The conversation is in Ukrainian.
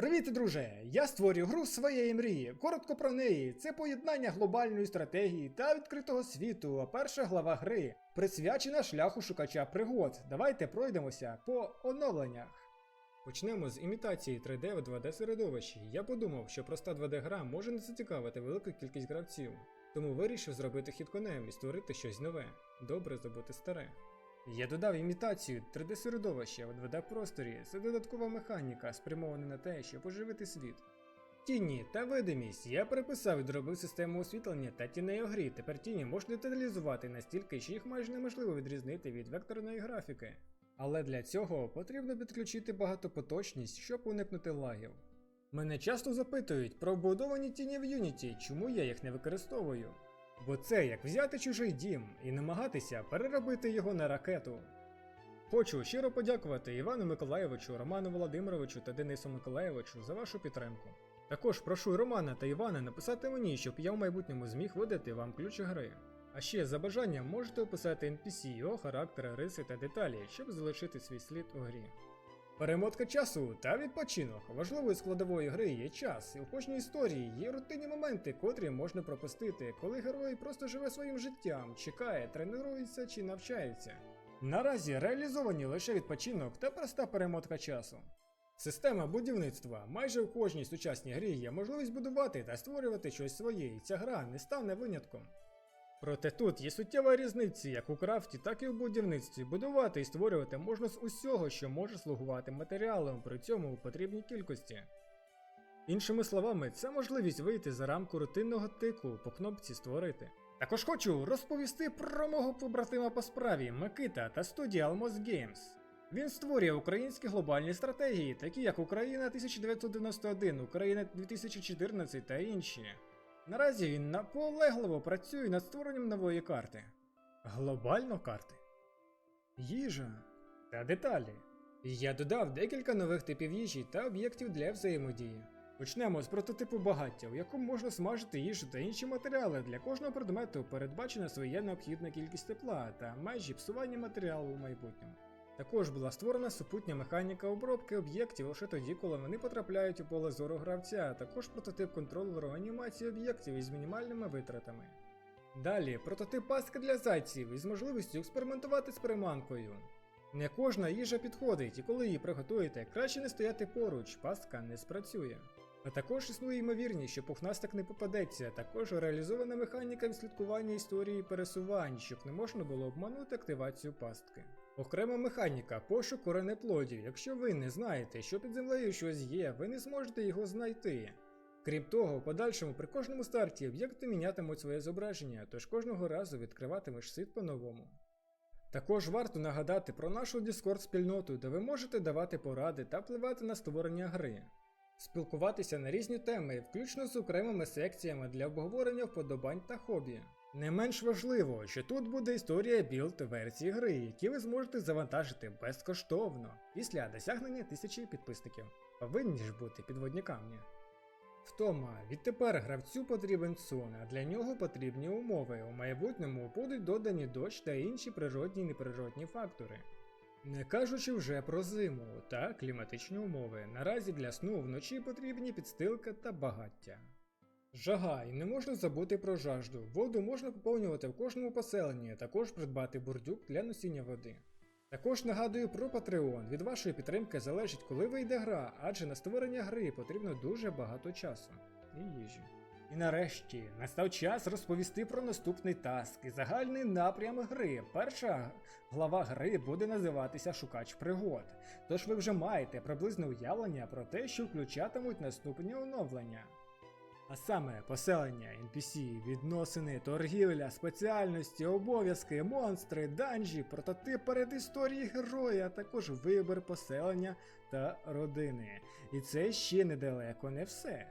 Привіт, друже! Я створюю гру своєї мрії. Коротко про неї. Це поєднання глобальної стратегії та відкритого світу, а перша глава гри присвячена шляху шукача пригод. Давайте пройдемося по оновленнях. Почнемо з імітації 3D в 2D середовищі. Я подумав, що проста 2D гра може не зацікавити велику кількість гравців, тому вирішив зробити хід конем і створити щось нове. Добре забути старе. Я додав імітацію 3D середовища в 2D просторі. Це додаткова механіка, спрямована на те, щоб оживити світ. Тіні та видимість. Я переписав і доробив систему освітлення та тіней грі. Тепер тіні можна деталізувати настільки, що їх майже неможливо відрізнити від векторної графіки. Але для цього потрібно підключити багатопоточність, щоб уникнути лагів. Мене часто запитують про вбудовані тіні в Unity, чому я їх не використовую. Бо це як взяти чужий дім і намагатися переробити його на ракету. Хочу щиро подякувати Івану Миколаєвичу, Роману Володимировичу та Денису Миколаєвичу за вашу підтримку. Також прошу Романа та Івана написати мені, щоб я в майбутньому зміг видати вам ключі гри. А ще за бажанням можете описати NPC, його характери, риси та деталі, щоб залишити свій слід у грі. Перемотка часу та відпочинок. Важливою складовою гри є час, і в кожній історії є рутинні моменти, котрі можна пропустити, коли герой просто живе своїм життям, чекає, тренується чи навчається. Наразі реалізовані лише відпочинок та проста перемотка часу. Система будівництва. Майже в кожній сучасній грі є можливість будувати та створювати щось своє, і ця гра не стане винятком. Проте тут є суттєва різниця як у крафті, так і у будівництві. Будувати і створювати можна з усього, що може слугувати матеріалом, при цьому у потрібній кількості. Іншими словами, це можливість вийти за рамку рутинного тику по кнопці Створити. Також хочу розповісти про мого побратима по справі Микита та студія Almos Games. Він створює українські глобальні стратегії, такі як Україна 1991, Україна 2014 та інші. Наразі він наполегливо працює над створенням нової карти. Глобально карти. Їжа та деталі. Я додав декілька нових типів їжі та об'єктів для взаємодії. Почнемо з прототипу багаття, в якому можна смажити їжу та інші матеріали. Для кожного предмету передбачена своя необхідна кількість тепла та межі псування матеріалу у майбутньому. Також була створена супутня механіка обробки об'єктів лише тоді, коли вони потрапляють у поле зору гравця, а також прототип контролеру анімації об'єктів із мінімальними витратами. Далі прототип пастки для зайців із можливістю експериментувати з приманкою. Не кожна їжа підходить, і коли її приготуєте, краще не стояти поруч, пастка не спрацює. А також існує ймовірність, що пухнастик не попадеться, також реалізована механіка відслідкування історії пересувань, щоб не можна було обманути активацію пастки. Окрема механіка пошук коренеплодів. Якщо ви не знаєте, що під землею щось є, ви не зможете його знайти. Крім того, в подальшому при кожному старті об'єкти мінятимуть своє зображення, тож кожного разу відкриватимеш світ по-новому. Також варто нагадати про нашу Discord спільноту, де ви можете давати поради та впливати на створення гри. Спілкуватися на різні теми, включно з окремими секціями для обговорення вподобань та хобі. Не менш важливо, що тут буде історія білд версії гри, які ви зможете завантажити безкоштовно після досягнення тисячі підписників. Повинні ж бути підводні камні. Втома, відтепер гравцю потрібен сон, а для нього потрібні умови. У майбутньому будуть додані дощ та інші природні і неприродні фактори. Не кажучи вже про зиму та кліматичні умови, наразі для сну вночі потрібні підстилка та багаття. Жага, і не можна забути про жажду. Воду можна поповнювати в кожному поселенні, а також придбати бурдюк для носіння води. Також нагадую про Patreon. Від вашої підтримки залежить, коли вийде гра, адже на створення гри потрібно дуже багато часу і їжі. І нарешті настав час розповісти про наступний таск і загальний напрям гри. Перша глава гри буде називатися Шукач пригод. Тож ви вже маєте приблизне уявлення про те, що включатимуть наступні оновлення. А саме поселення, NPC, відносини, торгівля, спеціальності, обов'язки, монстри, данжі, прототип передісторії героя, а також вибір поселення та родини. І це ще недалеко не все.